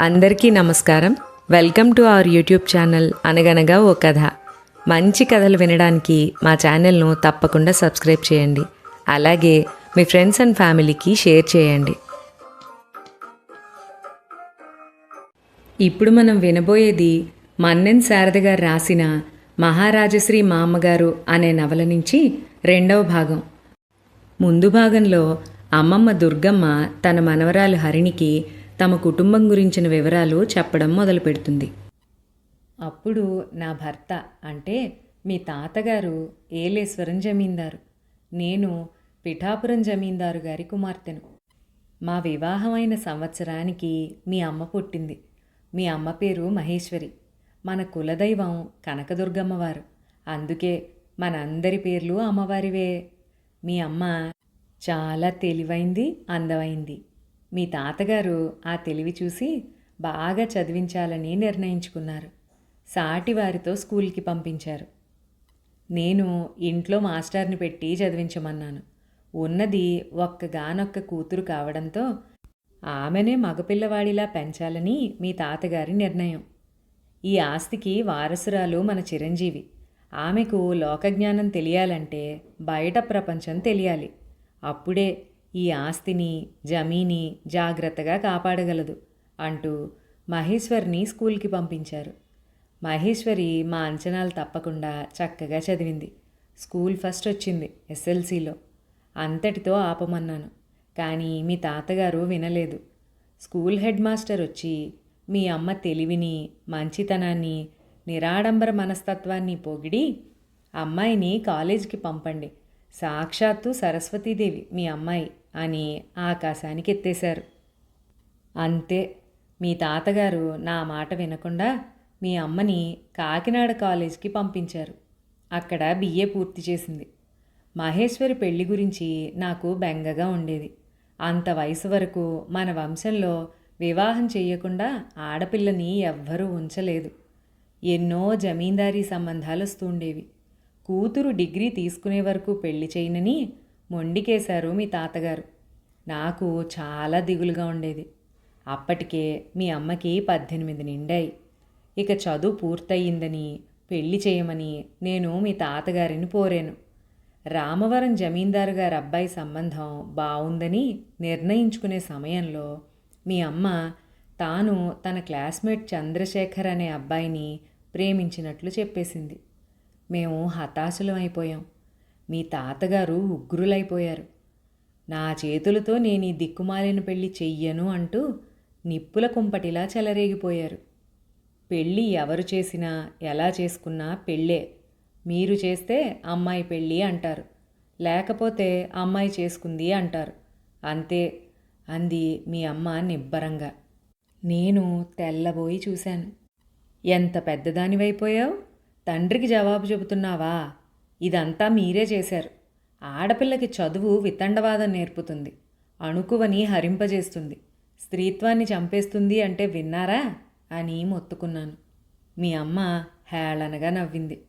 అందరికీ నమస్కారం. Welcome to our YouTube channel అనగనగా ఓ కథ. మంచి కథలు వినడానికి మా ఛానల్ను తప్పకుండా సబ్స్క్రైబ్ చేయండి. అలాగే మీ ఫ్రెండ్స్ అండ్ ఫ్యామిలీకి షేర్ చేయండి. ఇప్పుడు మనం వినబోయేది మన్నెన్ శారద గారు రాసిన మహారాజశ్రీ మా అమ్మగారు అనే నవల నుంచి రెండవ భాగం. ముందు భాగంలో అమ్మమ్మ దుర్గమ్మ తన మనవరాలు హరిణికి తమ కుటుంబం గురించిన వివరాలు చెప్పడం మొదలుపెడుతుంది. అప్పుడు నా భర్త అంటే మీ తాతగారు ఏలేశ్వరం జమీందారు. నేను పిఠాపురం జమీందారు గారి కుమార్తెను. మా వివాహమైన సంవత్సరానికి మీ అమ్మ పుట్టింది. మీ అమ్మ పేరు మహేశ్వరి. మన కులదైవం కనకదుర్గమ్మవారు. అందుకే మనందరి పేర్లు అమ్మవారివే. మీ అమ్మ చాలా తెలివైంది అందమైంది. మీ తాతగారు ఆ తెలివి చూసి బాగా చదివించాలని నిర్ణయించుకున్నారు. సాటి వారితో స్కూల్కి పంపించారు. నేను ఇంట్లో మాస్టర్ని పెట్టి చదివించమన్నాను. ఉన్నది ఒక్కగానొక్క కూతురు కావడంతో ఆమెనే మగపిల్లవాడిలా పెంచాలని మీ తాతగారి నిర్ణయం. ఈ ఆస్తికి వారసురాలు మన చిరంజీవి. ఆమెకు లోకజ్ఞానం తెలియాలంటే బయట ప్రపంచం తెలియాలి. అప్పుడే ఈ ఆస్తిని జమీని జాగ్రత్తగా కాపాడగలదు అంటూ మహేశ్వర్ని స్కూల్కి పంపించారు. మహేశ్వరి మా అంచనాలు తప్పకుండా చక్కగా చదివింది. స్కూల్ ఫస్ట్ వచ్చింది ఎస్ఎల్సిలో. అంతటితో ఆపమన్నాను కానీ మీ తాతగారు వినలేదు. స్కూల్ హెడ్ మాస్టర్ వచ్చి మీ అమ్మ తెలివిని మంచితనాన్ని నిరాడంబర మనస్తత్వాన్ని పొగిడి అమ్మాయిని కాలేజీకి పంపండి. సాక్షాత్తు సరస్వతీదేవి మీ అమ్మాయి. అని ఆకాశానికి ఎత్తేశారు. అంతే మీ తాతగారు నా మాట వినకుండా మీ అమ్మని కాకినాడ కాలేజీకి పంపించారు. అక్కడ బిఏ పూర్తి చేసింది. మహేశ్వరి పెళ్ళి గురించి నాకు బెంగగా ఉండేది. అంత వయసు వరకు మన వంశంలో వివాహం చేయకుండా ఆడపిల్లని ఎవ్వరూ ఉంచలేదు. ఎన్నో జమీందారీ సంబంధాలు వస్తుండేవి కూతురు డిగ్రీ తీసుకునే వరకు పెళ్ళి చేయనని మొండికేశారు మీ తాతగారు. నాకు చాలా దిగులుగా ఉండేది. అప్పటికే మీ అమ్మకి పద్దెనిమిది నిండాయి. ఇక చదువు పూర్తయిందని పెళ్ళి చేయమని నేను మీ తాతగారిని పోరాను. రామవరం జమీందారు గారి అబ్బాయి సంబంధం బాగుందని నిర్ణయించుకునే సమయంలో మీ అమ్మ తాను తన క్లాస్మేట్ చంద్రశేఖర్ అనే అబ్బాయిని ప్రేమించినట్లు చెప్పేసింది. మేము హతాశులం అయిపోయాం. మీ తాతగారు ఉగ్రులైపోయారు. నా చేతులతో నేను ఈ దిక్కుమాలిన పెళ్ళి చెయ్యను అంటూ నిప్పుల కుంపటిలా చెలరేగిపోయారు. పెళ్ళి ఎవరు చేసినా ఎలా చేసుకున్నా పెళ్ళే. మీరు చేస్తే అమ్మాయి పెళ్ళి అంటారు. లేకపోతే అమ్మాయి చేసుకుంది అంటారు. అంతే అంది మీ అమ్మ నిబ్బరంగా. నేను తెల్లబోయి చూశాను. ఎంత పెద్దదానివైపోయావు? తండ్రికి జవాబు చెబుతున్నావా? ఇదంతా మీరే చేశారు. ఆడపిల్లకి చదువు వితండవాదం నేర్పుతుంది. అణుకువని హరింపజేస్తుంది. స్త్రీత్వాన్ని చంపేస్తుంది అంటే విన్నారా? అని మొత్తుకున్నాను. మీ అమ్మ హేళనగా నవ్వింది.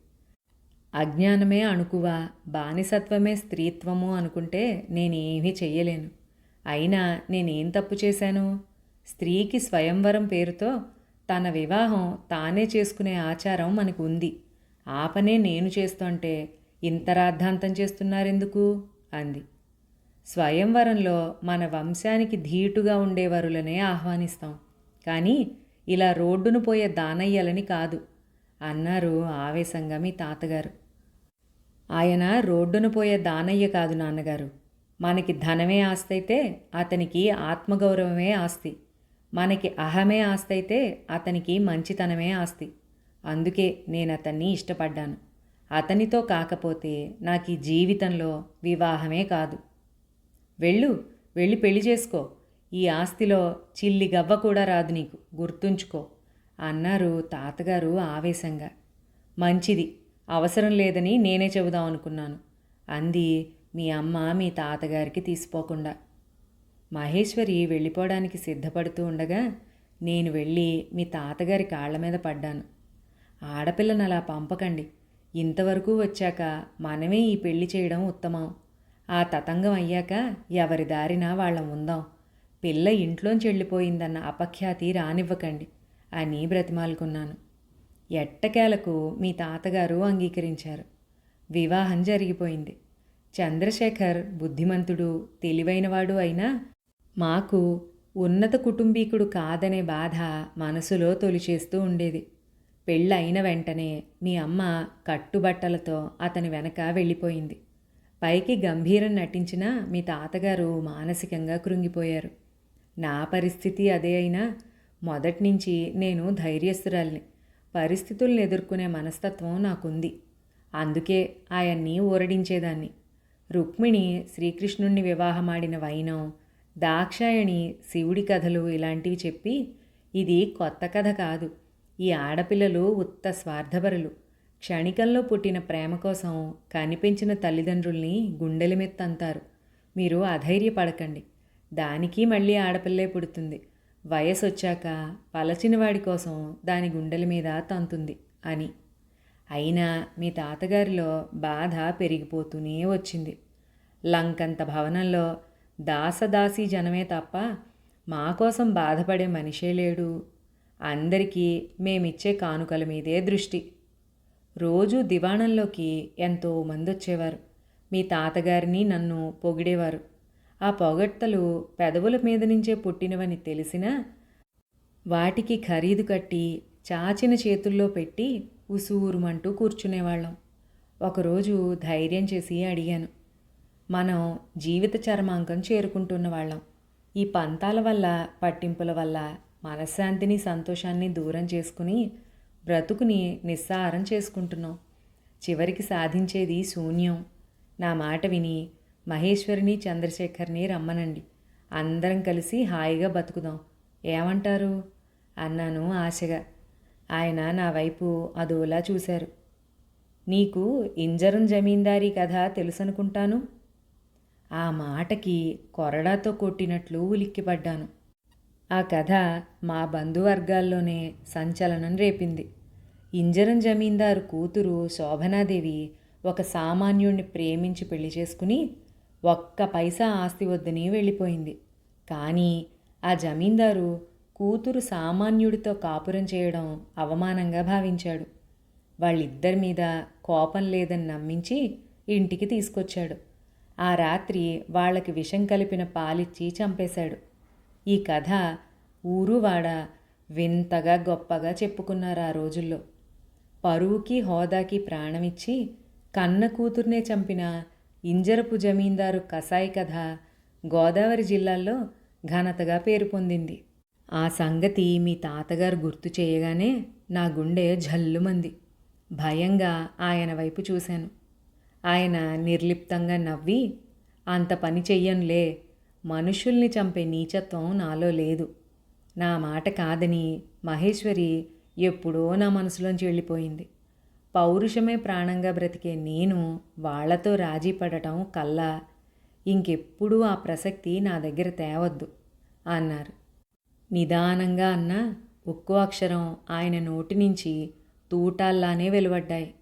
అజ్ఞానమే అణుకువ బానిసత్వమే స్త్రీత్వము అనుకుంటే నేనేమీ చెయ్యలేను. అయినా నేనేం తప్పు చేశాను? స్త్రీకి స్వయంవరం పేరుతో తన వివాహం తానే చేసుకునే ఆచారం మనకు ఉంది. ఆ పనే నేను చేస్తుంటే ఇంత రాద్ధాంతం చేస్తున్నారెందుకు? అంది. స్వయంవరంలో మన వంశానికి ధీటుగా ఉండేవరులనే ఆహ్వానిస్తాం. కానీ ఇలా రోడ్డును పోయే దానయ్యలని కాదు అన్నారు ఆవేశంగా మీ తాతగారు. ఆయన రోడ్డును పోయే దానయ్య కాదు నాన్నగారు. మనకి ధనమే ఆస్తి అయితే అతనికి ఆత్మగౌరవమే ఆస్తి. మనకి అహమే ఆస్తి అయితే అతనికి మంచితనమే ఆస్తి. అందుకే నేను అతన్ని ఇష్టపడ్డాను. అతనితో కాకపోతే నాకు ఈ జీవితంలో వివాహమే కాదు. వెళ్ళు వెళ్ళి పెళ్ళి చేసుకో. ఈ ఆస్తిలో చిల్లి గవ్వ కూడా రాదు నీకు. గుర్తుంచుకో. అన్నారు తాతగారు ఆవేశంగా. మంచిది. అవసరం లేదని నేనే చెబుదాం అనుకున్నాను. అంది మీ అమ్మ మీ తాతగారికి తీసిపోకుండా. మహేశ్వరి వెళ్ళిపోవడానికి సిద్ధపడుతూ ఉండగా నేను వెళ్ళి మీ తాతగారి కాళ్ళ మీద పడ్డాను. ఆడపిల్లను అలా పంపకండి. ఇంతవరకు వచ్చాక మనమే ఈ పెళ్ళి చేయడం ఉత్తమం. ఆ తతంగం అయ్యాక ఎవరి దారిన వాళ్ళం ఉందాం. పిల్ల ఇంట్లోంచి వెళ్ళిపోయిందన్న అపఖ్యాతి రానివ్వకండి అని బ్రతిమాలుకున్నాను. ఎట్టకేలకు మీ తాతగారు అంగీకరించారు. వివాహం జరిగిపోయింది. చంద్రశేఖర్ బుద్ధిమంతుడు తెలివైనవాడు అయినా మాకు ఉన్నత కుటుంబీకుడు కాదనే బాధ మనసులో తొలిచేస్తూ ఉండేది. పెళ్ళైన వెంటనే మీ అమ్మ కట్టుబట్టలతో అతని వెనక వెళ్ళిపోయింది. పైకి గంభీరం నటించినా మీ తాతగారు మానసికంగా కృంగిపోయారు. నా పరిస్థితి అదే అయినా మొదటి నుంచి నేను ధైర్యస్తురాల్ని. పరిస్థితులను ఎదుర్కొనే మనస్తత్వం నాకుంది. అందుకే ఆయన్ని ఊరడించేదాన్ని. రుక్మిణి శ్రీకృష్ణుణ్ణి వివాహమాడిన వైనం దాక్షాయణి శివుడి కథలు ఇలాంటివి చెప్పి ఇది కొత్త కథ కాదు. ఈ ఆడపిల్లలు ఉత్త స్వార్థపరులు క్షణికంలో పుట్టిన ప్రేమ కోసం కనిపించిన తల్లిదండ్రుల్ని గుండెల మీద మీరు అధైర్యపడకండి. దానికి మళ్ళీ ఆడపిల్లే పుడుతుంది. వయసు వచ్చాక పలచినవాడి కోసం దాని గుండెల మీద తంతుంది అని. అయినా మీ తాతగారిలో బాధ పెరిగిపోతూనే వచ్చింది. లంకంత భవనంలో దాసదాసి జనమే తప్ప మా కోసం బాధపడే మనిషే లేడు అందరికీ మేమిచ్చే కానుకల మీదే దృష్టి. రోజు దివాణంలోకి ఎంతో మంది వచ్చేవారు మీ తాతగారిని నన్ను పొగిడేవారు. ఆ పొగడ్తలు పెదవుల మీద నుంచే పుట్టినవని తెలిసినా వాటికి ఖరీదు కట్టి చాచిన చేతుల్లో పెట్టి ఉసూరుమంటూ కూర్చునేవాళ్ళం. ఒకరోజు ధైర్యం చేసి అడిగాను. మనం జీవిత చర్మాంకం చేరుకుంటున్న వాళ్ళం. ఈ పంతాల వల్ల పట్టింపుల వల్ల మనశ్శాంతిని సంతోషాన్ని దూరం చేసుకుని బ్రతుకుని నిస్సారం చేసుకుంటున్నాం. చివరికి సాధించేది శూన్యం. నా మాట విని మహేశ్వరిని చంద్రశేఖర్ని రమ్మనండి. అందరం కలిసి హాయిగా బతుకుదాం. ఏమంటారు? అన్నాను ఆశగా. ఆయన నా వైపు అదోలా చూశారు. నీకు ఇంజరం జమీందారీ కథ తెలుసనుకుంటాను? ఆ మాటకి కొరడాతో కొట్టినట్లు ఉలిక్కిపడ్డాను. ఆ కథ మా బంధువర్గాల్లోనే సంచలనం రేపింది. ఇంజరం జమీందారు కూతురు శోభనాదేవి ఒక సామాన్యుణ్ణి ప్రేమించి పెళ్ళి చేసుకుని ఒక్క పైసా ఆస్తి వద్దని వెళ్ళిపోయింది. కానీ ఆ జమీందారు కూతురు సామాన్యుడితో కాపురం చేయడం అవమానంగా భావించాడు. వాళ్ళిద్దరి మీద కోపం లేదని నమ్మించి ఇంటికి తీసుకొచ్చాడు. ఆ రాత్రి వాళ్ళకి విషం కలిపిన పాలిచ్చి చంపేశాడు. ఈ కథ ఊరువాడ వింతగా గొప్పగా చెప్పుకున్నారు ఆ రోజుల్లో. పరువుకి హోదాకి ప్రాణమిచ్చి కన్న కూతుర్నే చంపిన ఇంజరపు జమీందారు కసాయి కథ గోదావరి జిల్లాల్లో ఘనతగా పేరు పొందింది. ఆ సంగతి మీ తాతగారు గుర్తు చేయగానే నా గుండె జల్లుమంది. భయంగా ఆయన వైపు చూశాను. ఆయన నిర్లిప్తంగా నవ్వి అంత పని చెయ్యంలే మనుషుల్ని చంపే నీచత్వం నాలో లేదు. నా మాట కాదని మహేశ్వరి ఎప్పుడో నా మనసులోంచి వెళ్ళిపోయింది. పౌరుషమే ప్రాణంగా బ్రతికే నేను వాళ్ళతో రాజీ పడటం కల్లా ఇంకెప్పుడూ ఆ ప్రసక్తి నా దగ్గర తేవద్దు అన్నారు. నిదానంగా అన్న ఒక్కో అక్షరం ఆయన నోటి నుంచి తూటాల్లానే వెలువడ్డాయి.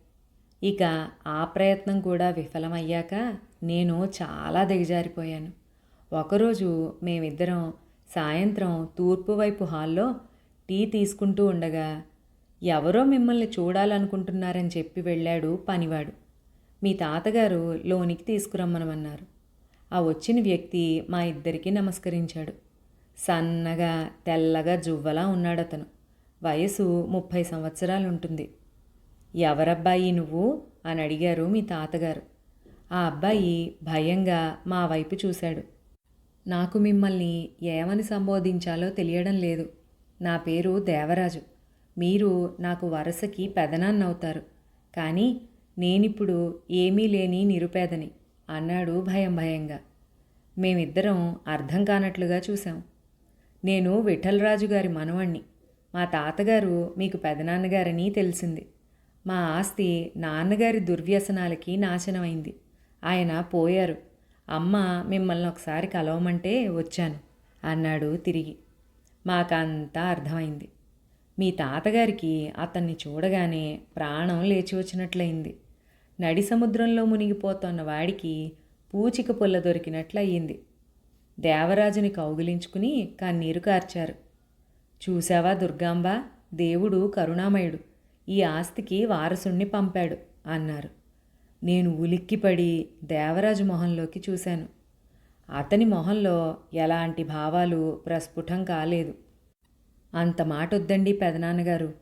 ఇక ఆ ప్రయత్నం కూడా విఫలమయ్యాక నేను చాలా దిగజారిపోయాను. ఒకరోజు మేమిద్దరం సాయంత్రం తూర్పు వైపు హాల్లో టీ తీసుకుంటూ ఉండగా ఎవరో మిమ్మల్ని చూడాలనుకుంటున్నారని చెప్పి వెళ్ళాడు పనివాడు. మీ తాతగారు లోనికి తీసుకురమ్మనమన్నారు. ఆ వచ్చిన వ్యక్తి మా ఇద్దరికీ నమస్కరించాడు. సన్నగా తెల్లగా జువ్వలా ఉన్నాడతను. వయసు ముప్పై సంవత్సరాలు ఉంటుంది ఎవరబ్బాయి నువ్వు? అని అడిగారు మీ తాతగారు. ఆ అబ్బాయి భయంగా మా వైపు చూశాడు. నాకు మిమ్మల్ని ఏమని సంబోధించాలో తెలియడం లేదు. నా పేరు దేవరాజు. మీరు నాకు వరసకి పెదనాన్నవుతారు. కానీ నేనిప్పుడు ఏమీ లేని నిరుపేదని అన్నాడు భయం భయంగా. మేమిద్దరం అర్థం కానట్లుగా చూశాం. నేను విఠలరాజు గారి మనవణ్ణి. మా తాతగారు మీకు పెదనాన్నగారని తెలిసింది. మా ఆస్తి నాన్నగారి దుర్వ్యసనాలకి నాశనమైంది. ఆయన పోయారు. అమ్మ మిమ్మల్ని ఒకసారి కలవమంటే వచ్చాను అన్నాడు తిరిగి. మాకంతా అర్థమైంది. మీ తాతగారికి అతన్ని చూడగానే ప్రాణం లేచి వచ్చినట్లయింది. నడి సముద్రంలో మునిగిపోతున్న వాడికి పూచిక పుల్ల దొరికినట్లయింది. దేవరాజుని కౌగిలించుకుని కన్నీరు కార్చారు. చూశావా దుర్గాంబ? దేవుడు కరుణామయుడు. ఈ ఆస్తికి వారసుణ్ణి పంపాడు అన్నారు. నేను ఉలిక్కిపడి దేవరాజు మొహంలోకి చూశాను. అతని మొహంలో ఎలాంటి భావాలు ప్రస్ఫుటం కాలేదు. అంత మాట వద్దండి పెదనాన్నగారు.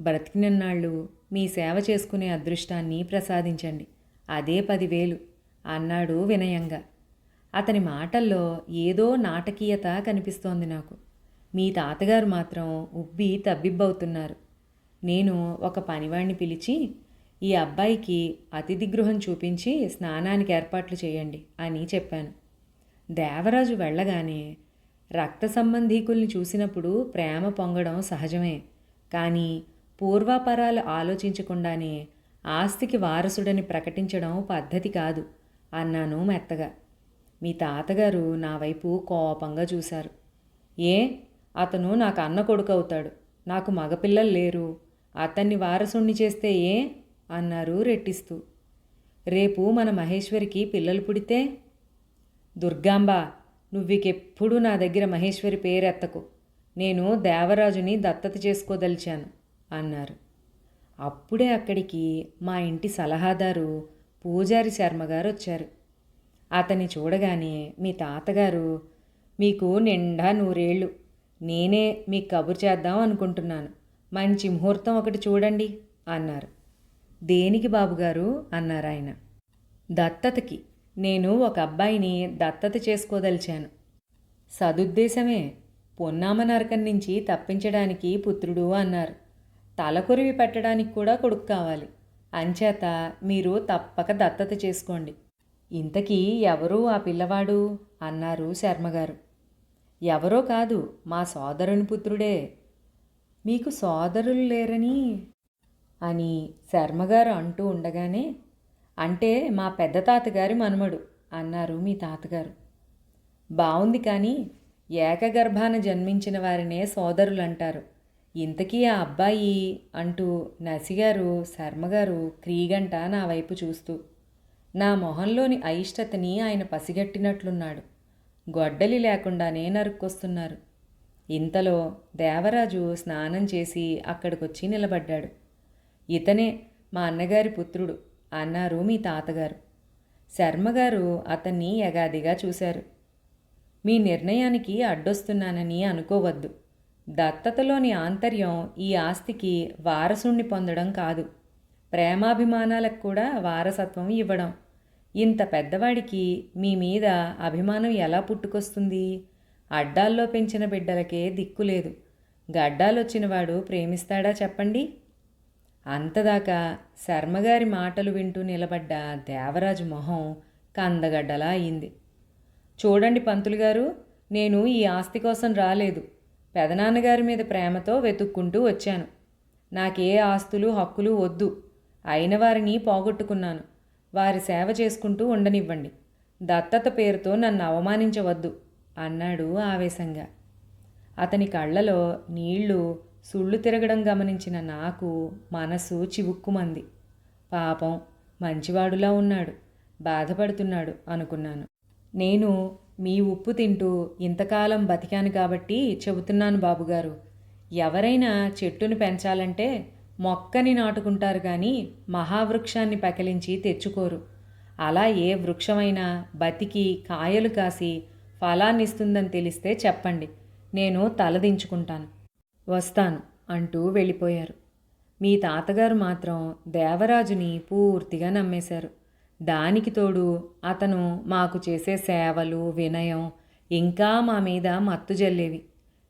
బ్రతికినన్నాళ్ళు మీ సేవ చేసుకునే అదృష్టాన్ని ప్రసాదించండి. అదే పదివేలు అన్నాడు వినయంగా. అతని మాటల్లో ఏదో నాటకీయత కనిపిస్తోంది నాకు. మీ తాతగారు మాత్రం ఉబ్బి తబ్బిబ్బవుతున్నారు. నేను ఒక పనివాణ్ణి పిలిచి ఈ అబ్బాయికి అతిథి గృహం చూపించి స్నానానికి ఏర్పాట్లు చేయండి అని చెప్పాను. దేవరాజు వెళ్ళగానే రక్త సంబంధీకుల్ని చూసినప్పుడు ప్రేమ పొంగడం సహజమే. కానీ పూర్వాపరాలు ఆలోచించకుండానే ఆస్తికి వారసుడని ప్రకటించడం పద్ధతి కాదు అన్నాను మెత్తగా. మీ తాతగారు నా వైపు కోపంగా చూశారు. ఏ? అతను నాకు అన్న కొడుకు అవుతాడు. నాకు మగపిల్లలు లేరు. అతన్ని వారసుణ్ణి చేస్తే ఏ? అన్నారు రెట్టిస్తూ. రేపు మన మహేశ్వరికి పిల్లలు పుడితే? దుర్గాంబ నువ్వికెప్పుడు నా దగ్గర మహేశ్వరి పేరెత్తకు నేను దేవరాజుని దత్తత చేసుకోదలిచాను అన్నారు. అప్పుడే అక్కడికి మా ఇంటి సలహాదారు పూజారి శర్మ గారు వచ్చారు అతన్ని చూడగానే మీ తాతగారు మీకు నిండా నూరేళ్ళు. నేనే మీకు కబురు చేద్దాం అనుకుంటున్నాను. మంచి ముహూర్తం ఒకటి చూడండి అన్నారు. దేనికి బాబుగారు? అన్నారు ఆయన దత్తతకి. నేను ఒక అబ్బాయిని దత్తత చేసుకోదలిచాను. సదుద్దేశమే. పొన్నామ నరకం నుంచి తప్పించడానికి పుత్రుడు అన్నారు. తలకొరివి పెట్టడానికి కూడా కొడుకు కావాలి. అంచేత మీరు తప్పక దత్తత చేసుకోండి. ఇంతకీ ఎవరు ఆ పిల్లవాడు? అన్నారు శర్మగారు. ఎవరో కాదు మా సోదరుని పుత్రుడే. మీకు సోదరులు లేరని అని శర్మగారు అంటూ ఉండగానే అంటే మా పెద్ద తాతగారి మనుమడు అన్నారు మీ తాతగారు. బావుంది కానీ ఏకగర్భాన జన్మించిన వారినే సోదరులు అంటారు ఇంతకీ ఆ అబ్బాయి అంటూ నసిగారు శర్మగారు క్రీగంట నా వైపు చూస్తూ. నా మొహంలోని అయిష్టతని ఆయన పసిగట్టినట్లున్నాడు. గొడ్డలి లేకుండానే నరుక్కొస్తున్నారు. ఇంతలో దేవరాజు స్నానం చేసి అక్కడికొచ్చి నిలబడ్డాడు. ఇతనే మా అన్నగారి పుత్రుడు అన్నారు మీ తాతగారు. శర్మగారు అతన్ని యగాదిగా చూశారు. మీ నిర్ణయానికి అడ్డొస్తున్నానని అనుకోవద్దు. దత్తతలోని ఆంతర్యం ఈ ఆస్తికి వారసుణ్ణి పొందడం కాదు. ప్రేమాభిమానాలకు కూడా వారసత్వం ఇవ్వడం. ఇంత పెద్దవాడికి మీ మీద అభిమానం ఎలా పుట్టుకొస్తుంది? అడ్డాల్లో పెంచిన బిడ్డలకే దిక్కులేదు గడ్డాలొచ్చినవాడు ప్రేమిస్తాడా చెప్పండి? అంతదాకా శర్మగారి మాటలు వింటూ నిలబడ్డ దేవరాజు మొహం కందగడ్డలా అయింది. చూడండి పంతులు గారు నేను ఈ ఆస్తి కోసం రాలేదు. పెదనాన్నగారి మీద ప్రేమతో వెతుక్కుంటూ వచ్చాను. నాకే ఆస్తులు హక్కులు వద్దు. అయిన వారిని పోగొట్టుకున్నాను. వారి సేవ చేసుకుంటూ ఉండనివ్వండి. దత్తత పేరుతో నన్ను అవమానించవద్దు అన్నాడు ఆవేశంగా. అతని కళ్ళలో నీళ్ళు సుళ్ళు తిరగడం గమనించిన నాకు మనసు చివుక్కుమంది. పాపం మంచివాడులా ఉన్నాడు బాధపడుతున్నాడు అనుకున్నాను. నేను మీ ఉప్పు తింటూ ఇంతకాలం బతికాను కాబట్టి చెబుతున్నాను బాబుగారు. ఎవరైనా చెట్టును పెంచాలంటే మొక్కని నాటుకుంటారు కానీ మహావృక్షాన్ని పకిలించి తెచ్చుకోరు. అలా ఏ వృక్షమైనా బతికి కాయలు కాసి ఫలాన్నిస్తుందని తెలిస్తే చెప్పండి. నేను తలదించుకుంటాను. వస్తాను అంటూ వెళ్ళిపోయారు. మీ తాతగారు మాత్రం దేవరాజుని పూర్తిగా నమ్మేశారు. దానికి తోడు అతను మాకు చేసే సేవలు వినయం ఇంకా మా మీద మత్తు జల్లేవి.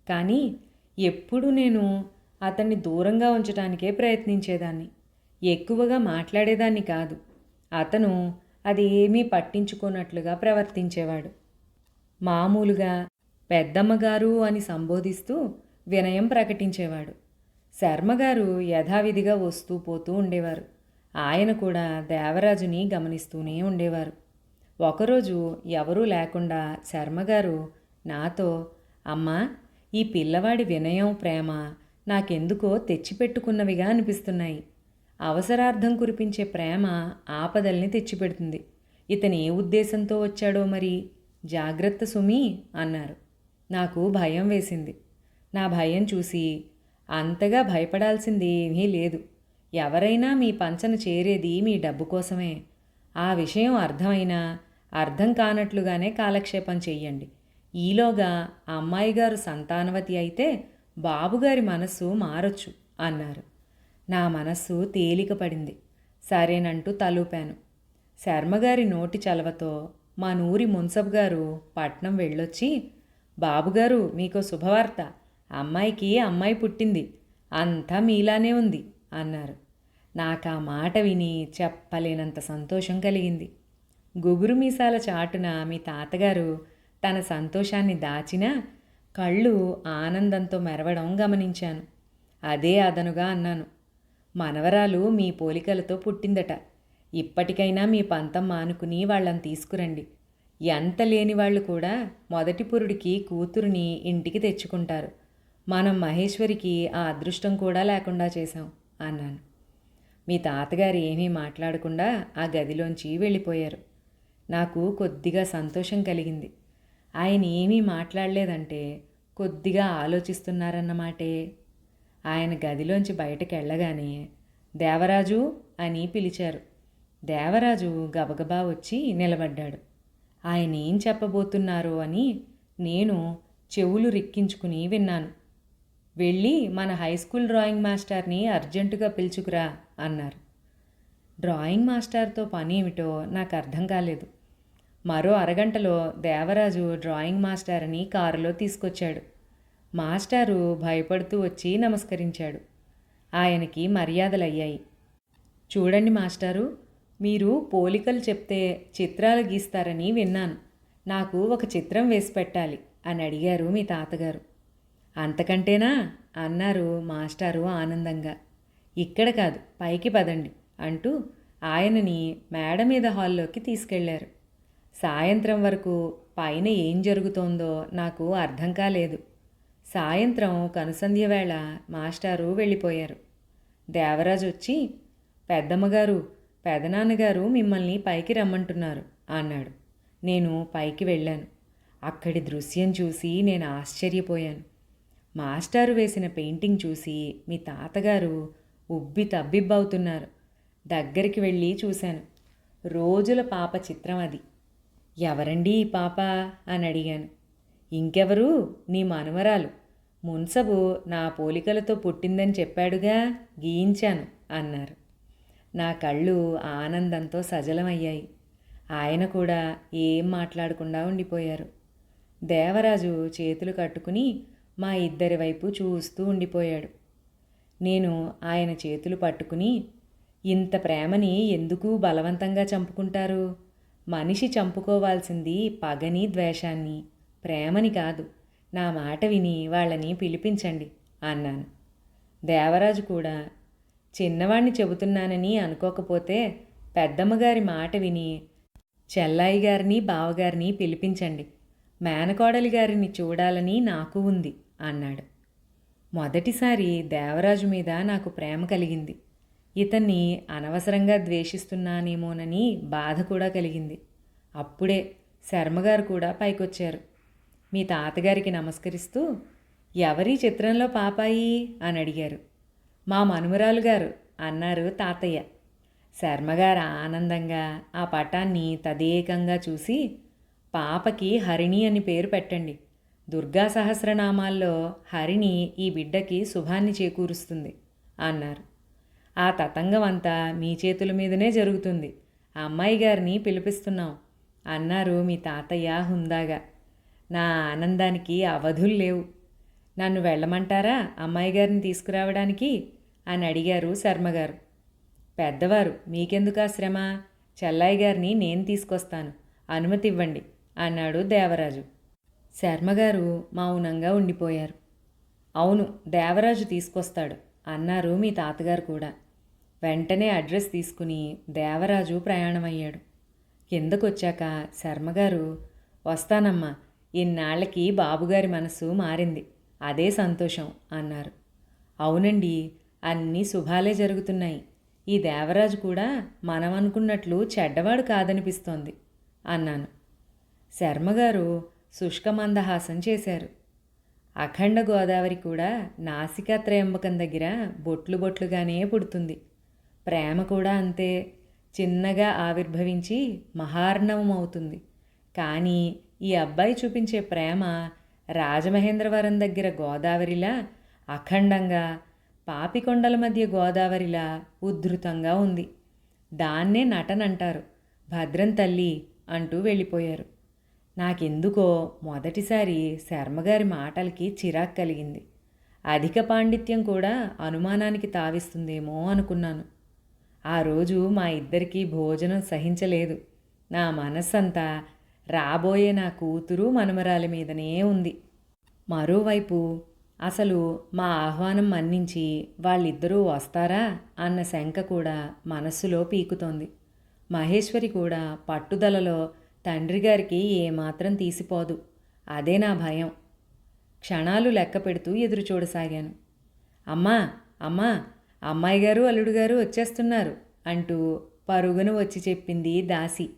కానీ ఎప్పుడు నేను అతన్ని దూరంగా ఉంచడానికే ప్రయత్నించేదాన్ని. ఎక్కువగా మాట్లాడేదాన్ని కాదు. అతను అది ఏమీ పట్టించుకోనట్లుగా ప్రవర్తించేవాడు. మామూలుగా పెద్దమ్మగారు అని సంబోధిస్తూ వినయం ప్రకటించేవాడు. శర్మగారు యథావిధిగా వస్తూ పోతూ ఉండేవారు. ఆయన కూడా దేవరాజుని గమనిస్తూనే ఉండేవారు. ఒకరోజు ఎవరూ లేకుండా శర్మగారు నాతో అమ్మా ఈ పిల్లవాడి వినయం ప్రేమ నాకెందుకో తెచ్చిపెట్టుకున్నవిగా అనిపిస్తున్నాయి. అవసరార్థం కురిపించే ప్రేమ ఆపదల్ని తెచ్చిపెడుతుంది. ఇతను ఏ ఉద్దేశంతో వచ్చాడో మరి? జాగ్రత్త సుమి అన్నారు. నాకు భయం వేసింది. నా భయం చూసి అంతగా భయపడాల్సింది ఏమీ లేదు. ఎవరైనా మీ పంచన చేరేది మీ డబ్బు కోసమే. ఆ విషయం అర్థమైనా అర్థం కానట్లుగానే కాలక్షేపం చెయ్యండి. ఈలోగా అమ్మాయి గారు సంతానవతి అయితే బాబుగారి మనస్సు మారొచ్చు అన్నారు. నా మనస్సు తేలిక పడింది సరేనంటూ తలూపాను. శర్మగారి నోటి చలవతో మా నూరి మున్సబ్ గారు పట్నం వెళ్ళొచ్చి బాబుగారు మీకో శుభవార్త. అమ్మాయికి అమ్మాయి పుట్టింది? అంతా మీలానే ఉంది అన్నారు. నాకు ఆ మాట విని చెప్పలేనంత సంతోషం కలిగింది. గుబురు మీసాల చాటున మీ తాతగారు తన సంతోషాన్ని దాచినా కళ్ళు ఆనందంతో మెరవడం గమనించాను. అదే అదనుగా అన్నాను. మనవరాలు మీ పోలికలతో పుట్టిందట. ఇప్పటికైనా మీ పంతం మానుకుని వాళ్ళని తీసుకురండి. ఎంత లేని వాళ్ళు కూడా మొదటి పురుడికి కూతురుని ఇంటికి తెచ్చుకుంటారు. మనం మహేశ్వరికి ఆ అదృష్టం కూడా లేకుండా చేశాం అన్నాను. మీ తాతగారు ఏమీ మాట్లాడకుండా ఆ గదిలోంచి వెళ్ళిపోయారు. నాకు కొద్దిగా సంతోషం కలిగింది. ఆయన ఏమీ మాట్లాడలేదంటే కొద్దిగా ఆలోచిస్తున్నారన్నమాటే ఆయన గదిలోంచి బయటకు వెళ్ళగానే దేవరాజు అని పిలిచారు. దేవరాజు గబగబా వచ్చి నిలబడ్డాడు. ఆయన ఏం చెప్పబోతున్నారో అని నేను చెవులు రిక్కించుకుని విన్నాను. వెళ్ళి మన హై స్కూల్ డ్రాయింగ్ మాస్టర్ని అర్జెంటుగా పిలుచుకురా అన్నారు. డ్రాయింగ్ మాస్టర్తో పని ఏమిటో నాకు అర్థం కాలేదు. మరో అరగంటలో దేవరాజు డ్రాయింగ్ మాస్టర్ని కారులో తీసుకొచ్చాడు. మాస్టారు భయపడుతూ వచ్చి నమస్కరించాడు. ఆయనకి మర్యాదలయ్యాయి. చూడండి మాస్టారు మీరు పోలికలు చెప్తే చిత్రాలు గీస్తారని విన్నాను. నాకు ఒక చిత్రం వేసి పెట్టాలి అని అడిగారు మీ తాతగారు. అంతకంటేనా? అన్నారు మాస్టారు ఆనందంగా. ఇక్కడ కాదు పైకి పదండి అంటూ ఆయనని మేడ మీద హాల్లోకి తీసుకెళ్ళారు. సాయంత్రం వరకు పైన ఏం జరుగుతోందో నాకు అర్థం కాలేదు. సాయంత్రం కనుసంధ్య వేళ మాస్టారు వెళ్ళిపోయారు. దేవరాజు వచ్చి పెద్దమ్మగారు పెదనాన్నగారు మిమ్మల్ని పైకి రమ్మంటున్నారు అన్నాడు. నేను పైకి వెళ్ళాను. అక్కడి దృశ్యం చూసి నేను ఆశ్చర్యపోయాను. మాస్టారు వేసిన పెయింటింగ్ చూసి మీ తాతగారు ఉబ్బి తబ్బిబ్బవుతున్నారు. దగ్గరికి వెళ్ళి చూశాను. రోజుల పాప చిత్రం అది. ఎవరండి ఈ పాప? అని అడిగాను. ఇంకెవరు? నీ మనవరాలు. మున్సబు నా పోలికలతో పుట్టిందని చెప్పాడుగా? గీయించాను అన్నారు. నా కళ్ళు ఆనందంతో సజలమయ్యాయి. ఆయన కూడా ఏం మాట్లాడకుండా ఉండిపోయారు. దేవరాజు చేతులు కట్టుకుని మా ఇద్దరి వైపు చూస్తూ ఉండిపోయాడు. నేను ఆయన చేతులు పట్టుకుని ఇంత ప్రేమని ఎందుకు బలవంతంగా చంపుకుంటారు? మనిషి చంపుకోవాల్సింది పగని ద్వేషాన్ని ప్రేమని కాదు. నా మాట విని వాళ్ళని పిలిపించండి అన్నాను. దేవరాజు కూడా చిన్నవాణ్ణి చెబుతున్నానని అనుకోకపోతే పెద్దమ్మగారి మాట విని చెల్లాయి గారిని బావగారిని పిలిపించండి. మేనకోడలి గారిని చూడాలని నాకు ఉంది. అన్నాడు. మొదటిసారి దేవరాజు మీద నాకు ప్రేమ కలిగింది. ఇతన్ని అనవసరంగా ద్వేషిస్తున్నానేమోనని బాధ కూడా కలిగింది. అప్పుడే శర్మగారు కూడా పైకొచ్చారు. మీ తాతగారికి నమస్కరిస్తూ ఎవరి చిత్రంలో పాపాయి? అని అడిగారు. మా మనుమరాలు గారు అన్నారు తాతయ్య. శర్మగారు ఆనందంగా ఆ పటాన్ని తదేకంగా చూసి పాపకి హరిణి అని పేరు పెట్టండి. దుర్గా సహస్రనామాల్లో హరిణి ఈ బిడ్డకి శుభాన్ని చేకూరుస్తుంది అన్నారు. ఆ తతంగం అంతా మీ చేతుల మీదనే జరుగుతుంది. ఆ అమ్మాయి గారిని పిలిపిస్తున్నాం అన్నారు మీ తాతయ్య హుందాగా. నా ఆనందానికి అవధులు లేవు. నన్ను వెళ్ళమంటారా అమ్మాయి గారిని తీసుకురావడానికి? అని అడిగారు శర్మగారు. పెద్దవారు మీకెందుకు ఆ శ్రమ? చెల్లాయి గారిని నేను తీసుకొస్తాను. అనుమతి ఇవ్వండి అన్నాడు దేవరాజు. శర్మగారు మౌనంగా ఉండిపోయారు. అవును దేవరాజు తీసుకొస్తాడు అన్నారు మీ తాతగారు కూడా. వెంటనే అడ్రస్ తీసుకుని దేవరాజు ప్రయాణమయ్యాడు. కిందకొచ్చాక శర్మగారు వస్తానమ్మా ఇన్నాళ్ళకి బాబుగారి మనసు మారింది అదే సంతోషం అన్నారు. అవునండి అన్నీ శుభాలే జరుగుతున్నాయి. ఈ దేవరాజు కూడా మనం అనుకున్నట్లు చెడ్డవాడు కాదనిపిస్తోంది అన్నాను. శర్మగారు శుష్క మందహాసం చేశారు. అఖండ గోదావరి కూడా నాసికా త్రయంబకం దగ్గర బొట్లు బొట్లుగానే పుడుతుంది. ప్రేమ కూడా అంతే. చిన్నగా ఆవిర్భవించి మహార్ణవం అవుతుంది. కానీ ఈ అబ్బాయి చూపించే ప్రేమ రాజమహేంద్రవరం దగ్గర గోదావరిలా అఖండంగా పాపికొండల మధ్య గోదావరిలా ఉద్ధృతంగా ఉంది. దాన్నే నటనంటారు. భద్రం తల్లి అంటూ వెళ్ళిపోయారు. నాకెందుకో మొదటిసారి శర్మగారి మాటలకి చిరాకు కలిగింది. అధిక పాండిత్యం కూడా అనుమానానికి తావిస్తుందేమో అనుకున్నాను. ఆ రోజు మా ఇద్దరికీ భోజనం సహించలేదు. నా మనస్సంతా రాబోయే నా కూతురు మనమరాలి మీదనే ఉంది. మరోవైపు అసలు మా ఆహ్వానం మన్నించి వాళ్ళిద్దరూ వస్తారా అన్న శంక కూడా మనస్సులో పీకుతోంది. మహేశ్వరి కూడా పట్టుదలలో తండ్రి గారికి ఏమాత్రం తీసిపోదు. అదే నా భయం. క్షణాలు లెక్క పెడుతూ ఎదురు చూడసాగాను. అమ్మా అమ్మా అమ్మాయి గారు అల్లుడు గారు వచ్చేస్తున్నారు అంటూ పరుగును వచ్చి చెప్పింది దాసి.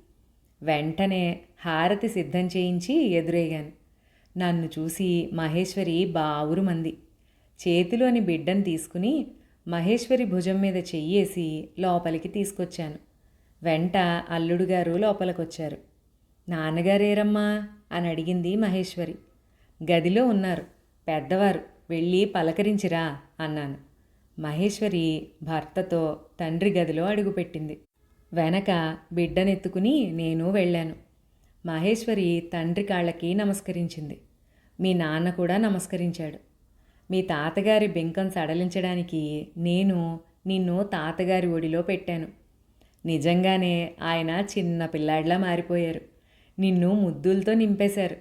వెంటనే హారతి సిద్ధం చేయించి ఎదురేగాను. నన్ను చూసి మహేశ్వరి బావురు మంది. చేతిలోని బిడ్డను తీసుకుని మహేశ్వరి భుజం మీద చెయ్యేసి లోపలికి తీసుకొచ్చాను. వెంట అల్లుడు గారు లోపలికొచ్చారు. నాన్నగారేరమ్మా అని అడిగింది మహేశ్వరి. గదిలో ఉన్నారు. పెద్దవారు వెళ్ళి పలకరించిరా అన్నాను. మహేశ్వరి భర్తతో తండ్రి గదిలో అడుగుపెట్టింది. వెనక బిడ్డనెత్తుకుని నేను వెళ్ళాను. మహేశ్వరి తండ్రి కాళ్ళకి నమస్కరించింది. మీ నాన్న కూడా నమస్కరించాడు. మీ తాతగారి బెంకం సడలించడానికి నేను నిన్ను తాతగారి ఒడిలో పెట్టాను. నిజంగానే ఆయన చిన్న పిల్లాడిలా మారిపోయారు. నిన్ను ముద్దులతో నింపేశారు.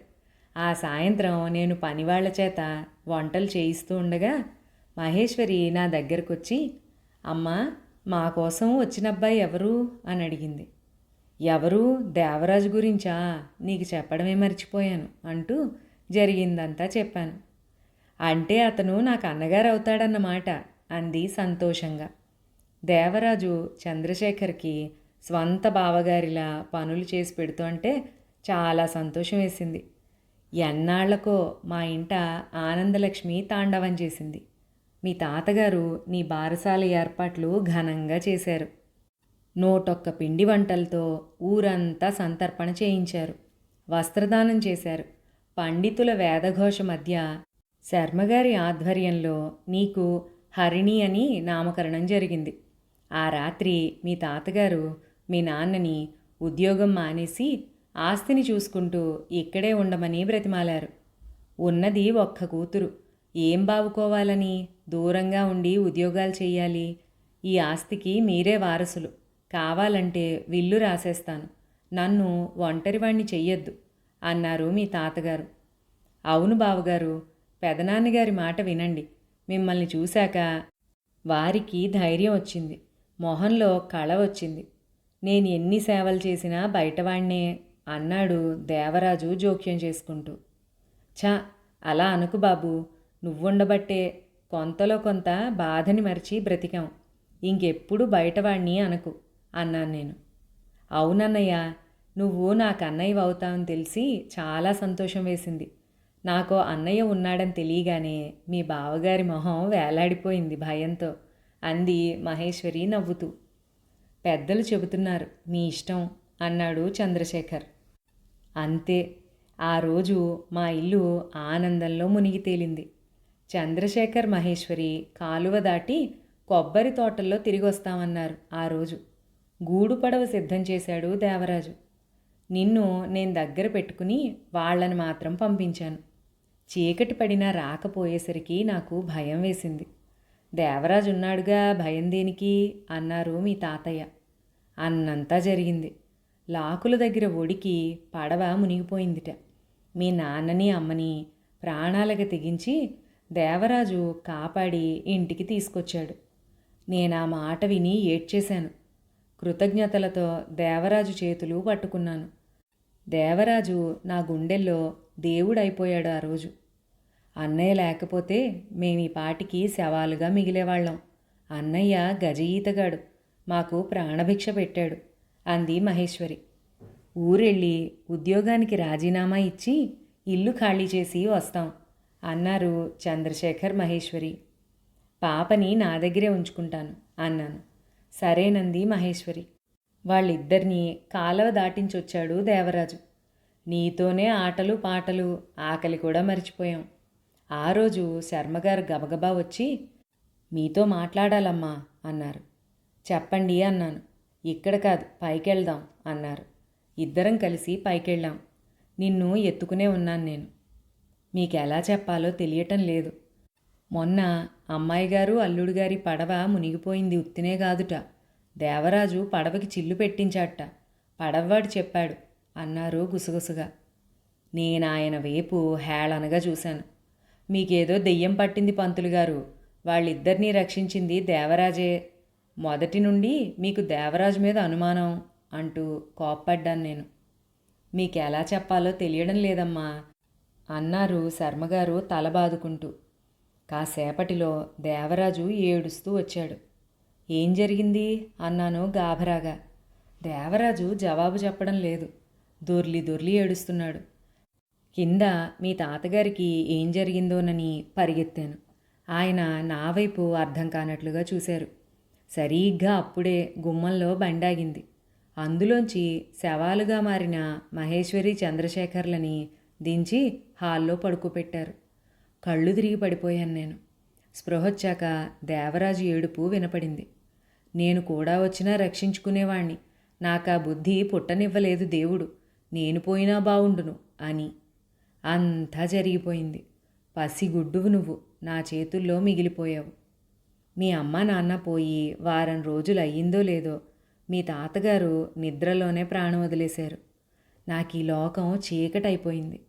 ఆ సాయంత్రం నేను పనివాళ్ళ చేత వంటలు చేయిస్తూ ఉండగా మహేశ్వరి నా దగ్గరకొచ్చి అమ్మా మా కోసం వచ్చిన అబ్బాయి ఎవరు? అని అడిగింది. ఎవరు? దేవరాజు గురించా? నీకు చెప్పడమే మర్చిపోయాను అంటూ జరిగిందంతా చెప్పాను. అంటే అతను నాకు అన్నగారు అవుతాడన్నమాట అంది సంతోషంగా. దేవరాజు చంద్రశేఖర్కి స్వంత బావగారిలా పనులు చేసి పెడుతూ అంటే చాలా సంతోషం వేసింది. ఎన్నాళ్ళకో మా ఇంట ఆనందలక్ష్మి తాండవం చేసింది. మీ తాతగారు నీ బారసాల ఏర్పాట్లు ఘనంగా చేశారు. నోటొక్క పిండి వంటలతో ఊరంతా సంతర్పణ చేయించారు. వస్త్రదానం చేశారు. పండితుల వేదఘోష మధ్య శర్మగారి ఆధ్వర్యంలో నీకు హరిణి అని నామకరణం జరిగింది. ఆ రాత్రి మీ తాతగారు మీ నాన్నని ఉద్యోగం మానేసి ఆస్తిని చూసుకుంటూ ఇక్కడే ఉండమని బ్రతిమాలారు. ఉన్నది ఒక్క కూతురు. ఏం బావుకోవాలని? దూరంగా ఉండి ఉద్యోగాలు చెయ్యాలి. ఈ ఆస్తికి మీరే వారసులు. కావాలంటే విల్లు రాసేస్తాను. నన్ను ఒంటరివాణ్ణి చెయ్యొద్దు అన్నారు మీ తాతగారు. అవును బావగారు పెదనాన్నగారి మాట వినండి. మిమ్మల్ని చూశాక వారికి ధైర్యం వచ్చింది. మొహంలో కళ వచ్చింది. నేను ఎన్ని సేవలు చేసినా బయటవాణ్ణే అన్నాడు దేవరాజు జోక్యం చేసుకుంటూ. ఛా అలా అనుకు బాబు నువ్వుండబట్టే కొంతలో కొంత బాధని మరిచి బ్రతికాం. ఇంకెప్పుడు బయటవాణ్ణి అనకు అన్నాను నేను. అవునన్నయ్య నువ్వు నాకు అన్నయ్య అవుతావని తెలిసి చాలా సంతోషం వేసింది. నాకు అన్నయ్య ఉన్నాడని తెలియగానే మీ బావగారి మొహం వేలాడిపోయింది భయంతో అంది మహేశ్వరి నవ్వుతూ. పెద్దలు చెబుతున్నారు మీ ఇష్టం అన్నాడు చంద్రశేఖర్. అంతే. ఆ రోజు మా ఇల్లు ఆనందంలో మునిగి తేలింది. చంద్రశేఖర్ మహేశ్వరి కాలువ దాటి కొబ్బరి తోటల్లో తిరిగి వస్తామన్నారు ఆ రోజు. గూడు పడవ సిద్ధం చేశాడు దేవరాజు. నిన్ను నేను దగ్గర పెట్టుకుని వాళ్ళని మాత్రం పంపించాను. చీకటి పడినా రాకపోయేసరికి నాకు భయం వేసింది. దేవరాజు ఉన్నాడుగా భయం దేనికి? అన్నారు మీ తాతయ్య. అన్నంతా జరిగింది. లాకుల దగ్గర ఒడికి పడవ మునిగిపోయిందిట. మీ నాన్నని అమ్మని ప్రాణాలకు తెగించి దేవరాజు కాపాడి ఇంటికి తీసుకొచ్చాడు. నేను ఆ మాట విని ఏడ్చేశాను. కృతజ్ఞతలతో దేవరాజు చేతులు పట్టుకున్నాను. దేవరాజు నా గుండెల్లో దేవుడైపోయాడు ఆ రోజు. అన్నయ్య లేకపోతే మేము ఈ పాటికి శవాలుగా మిగిలేవాళ్ళం. అన్నయ్య గజ ఈతగాడు. మాకు ప్రాణభిక్ష పెట్టాడు. అంది మహేశ్వరి. ఊరెళ్ళి ఉద్యోగానికి రాజీనామా ఇచ్చి ఇల్లు ఖాళీ చేసి వస్తాం అన్నారు చంద్రశేఖర్ మహేశ్వరి. పాపని నా దగ్గరే ఉంచుకుంటాను అన్నాను. సరేనంది మహేశ్వరి. వాళ్ళిద్దరినీ కాలవ దాటించొచ్చాడు దేవరాజు. నీతోనే ఆటలు పాటలు ఆకలి కూడా మర్చిపోయాం. ఆ రోజు శర్మగారు గబగబా వచ్చి మీతో మాట్లాడాలమ్మా అన్నారు. చెప్పండి అన్నాను. ఇక్కడ కాదు పైకెళ్దాం అన్నారు. ఇద్దరం కలిసి పైకెళ్ళాం. నిన్ను ఎత్తుకునే ఉన్నాను నేను. మీకు ఎలా చెప్పాలో తెలియటం లేదు. మొన్న అమ్మాయి గారు అల్లుడు గారి పడవ మునిగిపోయింది ఉత్తినే కాదుట. దేవరాజు పడవకి చిల్లు పెట్టించాట. పడవవాడు చెప్పాడు అన్నారు గుసగుసగా. నేను ఆయన వైపు హేళనగా చూశాను. మీకేదో దెయ్యం పట్టింది పంతులు గారు వాళ్ళిద్దరినీ రక్షించింది దేవరాజే. మొదటి నుండి మీకు దేవరాజు మీద అనుమానం అంటూ కోప్పడ్డాను నేను. మీకు ఎలా చెప్పాలో తెలియడం లేదమ్మా అన్నారు శర్మగారు తల బాదుకుంటూ కాసేపటిలో దేవరాజు ఏడుస్తూ వచ్చాడు. ఏం జరిగింది? అన్నాను గాభరాగా. దేవరాజు జవాబు చెప్పడం లేదు. దొర్లి దొర్లి ఏడుస్తున్నాడు. కింద మీ తాతగారికి ఏం జరిగిందోనని పరిగెత్తాను. ఆయన నా వైపు అర్థం కానట్లుగా చూశారు. సరిగ్గా అప్పుడే గుమ్మంలో బండాగింది. అందులోంచి శవాలుగా మారిన మహేశ్వరి చంద్రశేఖర్లని దించి హాల్లో పడుకోపెట్టారు. కళ్ళు తిరిగి పడిపోయాను నేను. స్పృహొచ్చాక దేవరాజు ఏడుపు వినపడింది. నేను కూడా వచ్చినా రక్షించుకునేవాణ్ణి. నాకా బుద్ధి పుట్టనివ్వలేదు దేవుడు. నేను పోయినా బావుండును అని. అంతా జరిగిపోయింది. పసిగుడ్డువు నువ్వు. నా చేతుల్లో మిగిలిపోయావు. మీ అమ్మ నాన్న పోయి వారం రోజులు అయ్యిందో లేదో మీ తాతగారు నిద్రలోనే ప్రాణం వదిలేశారు. నాకు ఈ లోకం చీకటైపోయింది.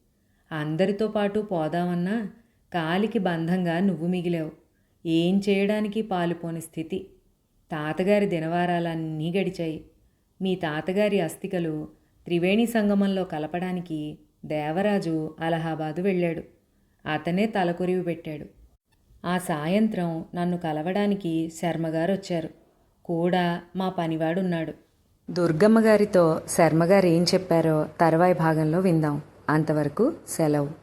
అందరితో పాటు పోదామన్నా కాలికి బంధంగా నువ్వు మిగిలావు. ఏం చేయడానికి పాలుపోని స్థితి? తాతగారి దినవారాలన్నీ గడిచాయి. మీ తాతగారి అస్థికలు త్రివేణి సంగమంలో కలపడానికి దేవరాజు అలహాబాదు వెళ్ళాడు. అతనే తలకొరివి పెట్టాడు. ఆ సాయంత్రం నన్ను కలవడానికి శర్మగారు వచ్చారు కూడా మా పనివాడున్నాడు. దుర్గమ్మ గారితో శర్మగారు ఏం చెప్పారో తర్వాయి భాగంలో విందాం. అంతవరకు సెలవు.